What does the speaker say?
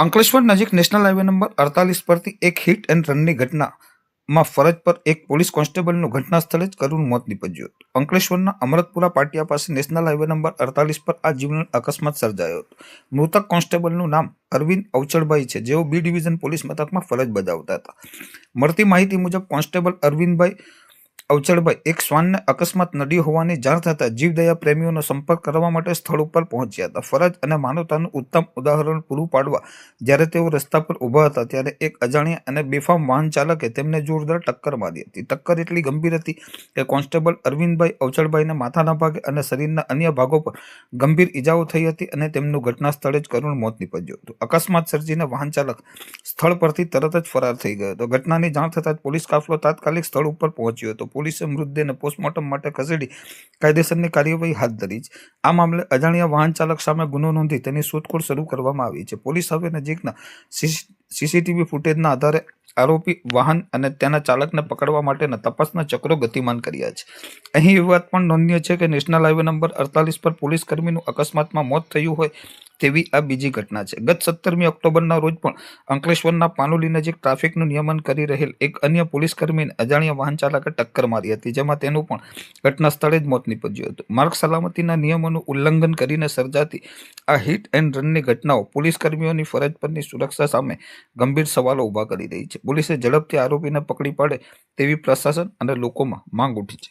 અંકલેશ્વર નજીક national highway number અડતાલીસ પરથી એક હિટ એન્ડ રનની ઘટનામાં ફરજ પર એક પોલીસ કોન્સ્ટેબલનું ઘટના સ્થળે જ કરુણ મોત નીપજ્યું. હતું અંકલેશ્વરના અમરતપુરા પાટિયા પાસે નેશનલ હાઈવે નંબર અડતાલીસ પર આ જીવન અકસ્માત સર્જાયો હતો. મૃતક કોન્સ્ટેબલનું નામ અરવિંદ અવચળભાઈ છે, જેઓ બી ડિવિઝન પોલીસ મથકમાં ફરજ બજાવતા હતા. મળતી માહિતી મુજબ કોન્સ્ટેબલ અરવિંદભાઈ અવચળભાઈ એક શ્વાનને અકસ્માત નડ્યો હોવાની જાણ થતાં જીવદયા પ્રેમીઓનો સંપર્ક કરવા માટે સ્થળ ઉપર પહોંચ્યા હતા. ફરજ અને માનવતાનું ઉત્તમ ઉદાહરણ પૂરું પાડવા જ્યારે તેઓ રસ્તા પર ઊભા હતા ત્યારે એક અજાણ્યા અને બેફામ વાહન ચાલકે તેમને જોરદાર ટક્કર મારી હતી. ટક્કર એટલી ગંભીર હતી કે કોન્સ્ટેબલ અરવિંદભાઈ અવચળભાઈને માથાના ભાગે અને શરીરના અન્ય ભાગો પર ગંભીર ઈજાઓ થઈ હતી અને તેમનું ઘટના સ્થળે જ કરુણ મોત નીપજ્યું હતું. અકસ્માત સર્જીને વાહન ચાલક સ્થળ પરથી તરત જ ફરાર થઈ ગયો હતો. ઘટનાની જાણ થતાં જ પોલીસ કાફલો તાત્કાલિક સ્થળ ઉપર પહોંચ્યો હતો. પોલીસે મૃતદેહને પોસ્ટમોર્ટમ માટે ખસેડી કાયદેસરની કાર્યવાહી હાથ ધરી છે. આ મામલે અજાણ્યા વાહન ચાલક સામે ગુનો નોંધી તેની શોધખોળ શરૂ કરવામાં આવી છે. પોલીસ હવે નજીકના સીસીટીવી ફૂટેજના આધારે આરોપી વાહન અને તેના ચાલકને પકડવા માટેના તપાસના ચક્રો ગતિમાન કર્યા છે. અહીં એ વાત પણ નોંધનીય છે કે નેશનલ હાઈવે નંબર અડતાલીસ પર પોલીસ કર્મીનું અકસ્માતમાં મોત થયું હોય તેવી આ બીજી ઘટના છે. ગત સત્તરમી ઓક્ટોબરના રોજ પણ અંકલેશ્વરના પાનોલી નજીક ટ્રાફિકનું નિયમન કરી રહેલ એક અન્ય પોલીસ કર્મીને અજાણ્યા વાહન ચાલકે ટક્કર મારી હતી, જેમાં તેનું પણ ઘટના સ્થળે જ મોત નીપજ્યું હતું. માર્ગ સલામતીના નિયમોનું ઉલ્લંઘન કરીને સર્જાતી આ હિટ એન્ડ રનની ઘટનાઓ પોલીસ કર્મીઓની ફરજ પરની સુરક્ષા સામે ગંભીર સવાલો ઊભા કરી રહી છે. પોલીસે ઝડપથી આરોપીને પકડી પાડે તેવી પ્રશાસન અને લોકોમાં માંગ ઉઠી છે.